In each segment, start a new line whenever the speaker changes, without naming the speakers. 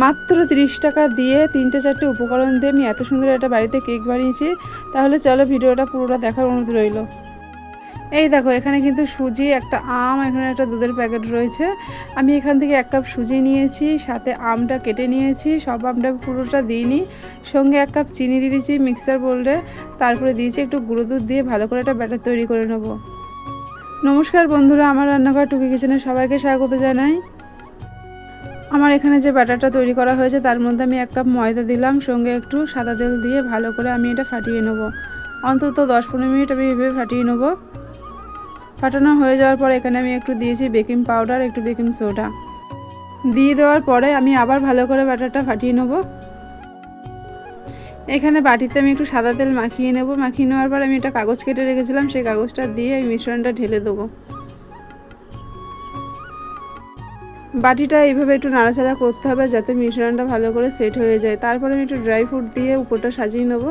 মাত্র তিরিশ টাকা দিয়ে তিনটে চারটে উপকরণ দিয়ে আমি এত সুন্দর একটা বাড়িতে কেক বানিয়েছি, তাহলে চলো ভিডিওটা পুরোটা দেখার অনুরোধ রইল। এই দেখো, এখানে কিন্তু সুজি, একটা আম, এখানে একটা দুধের প্যাকেট রয়েছে। আমি এখান থেকে এক কাপ সুজি নিয়েছি, সাথে আমটা কেটে নিয়েছি, সব আমটা পুরোটা দিইনি। সঙ্গে এক কাপ চিনি দিয়ে দিয়েছি মিক্সার বোল্ডে, তারপরে দিয়েছি একটু গুঁড়ো দুধ দিয়ে ভালো করে একটা ব্যাটার তৈরি করে নেব। নমস্কার বন্ধুরা, আমার রান্নাঘর টুকি কিচেনে সবাইকে স্বাগত জানাই। আমার এখানে যে ব্যাটারটা তৈরি করা হয়েছে, তার মধ্যে আমি এক কাপ ময়দা দিলাম, সঙ্গে একটু সাদা তেল দিয়ে ভালো করে আমি এটা ফাটিয়ে নেব। অন্তত দশ পনেরো মিনিট আমি এভাবে ফাটিয়ে নেব। ফাটানো হয়ে যাওয়ার পর এখানে আমি একটু দিয়েছি বেকিং পাউডার, একটু বেকিং সোডা। দিয়ে দেওয়ার পরে আমি আবার ভালো করে ব্যাটারটা ফাটিয়ে নেব। এখানে বাটিতে আমি একটু সাদা তেল মাখিয়ে নেব। মাখিয়ে নেওয়ার পর আমি একটা কাগজ কেটে রেখেছিলাম, সেই কাগজটা দিয়ে আমি মিশ্রণটা ঢেলে দেবো। বাটিটা এইভাবে একটু নাড়াচাড়া করতে হবে যাতে মিশ্রণটা ভালো করে সেট হয়ে যায়। তারপরে আমি একটু ড্রাই ফ্রুট দিয়ে উপরটা সাজিয়ে নেব।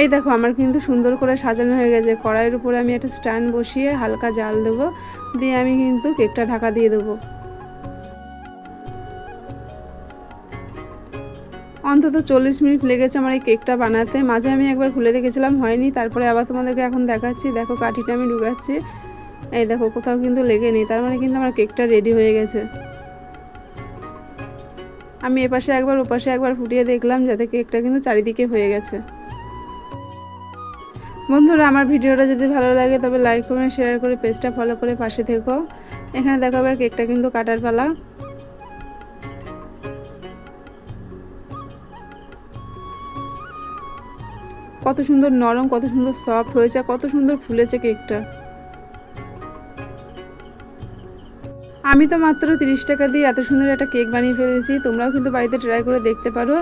এই দেখো, আমার কিন্তু সুন্দর করে সাজানো হয়ে গেছে। কড়াইয়ের উপরে আমি একটা স্ট্যান্ড বসিয়ে হালকা জাল দেবো। দিয়ে আমি কিন্তু কেকটা ঢাকা দিয়ে দেবো। অন্তত চল্লিশ মিনিট লেগেছে আমার এই কেকটা বানাতে। মাঝে আমি একবার খুলে দেখেছিলাম, হয়নি। তারপরে আবার তোমাদেরকে এখন দেখাচ্ছি। দেখো কাঠিটা আমি ঢুকাচ্ছি। এই দেখো, কোথাও কিন্তু লেগে নেই তার মানে কিন্তু আমার কেকটা রেডি হয়ে গেছে। আমি এপাশে একবার, ওপাশে একবার ফুটিয়ে দেখলাম, যাতে কেকটা কিন্তু চারিদিকে হয়ে গেছে। বন্ধুরা, আমার ভিডিওটা যদি ভালো লাগে, তবে লাইক কমেন্ট শেয়ার করে পেজটা ফলো করে পাশে থেকো। এখানে দেখো আবার কেকটা কিন্তু কাটার পালা। কত সুন্দর নরম, কত সুন্দর সফট হয়েছে, কত সুন্দর ফুলেছে কেকটা আমি তো মাত্র তিরিশ টাকা দিয়ে এত সুন্দর একটা কেক বানিয়ে ফেলেছি, তোমরাও কিন্তু বাড়িতে ট্রাই করে দেখতে পারো।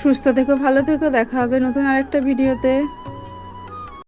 সুস্থ থেকো, ভালো থেকো, দেখা হবে নতুন আরেকটা ভিডিওতে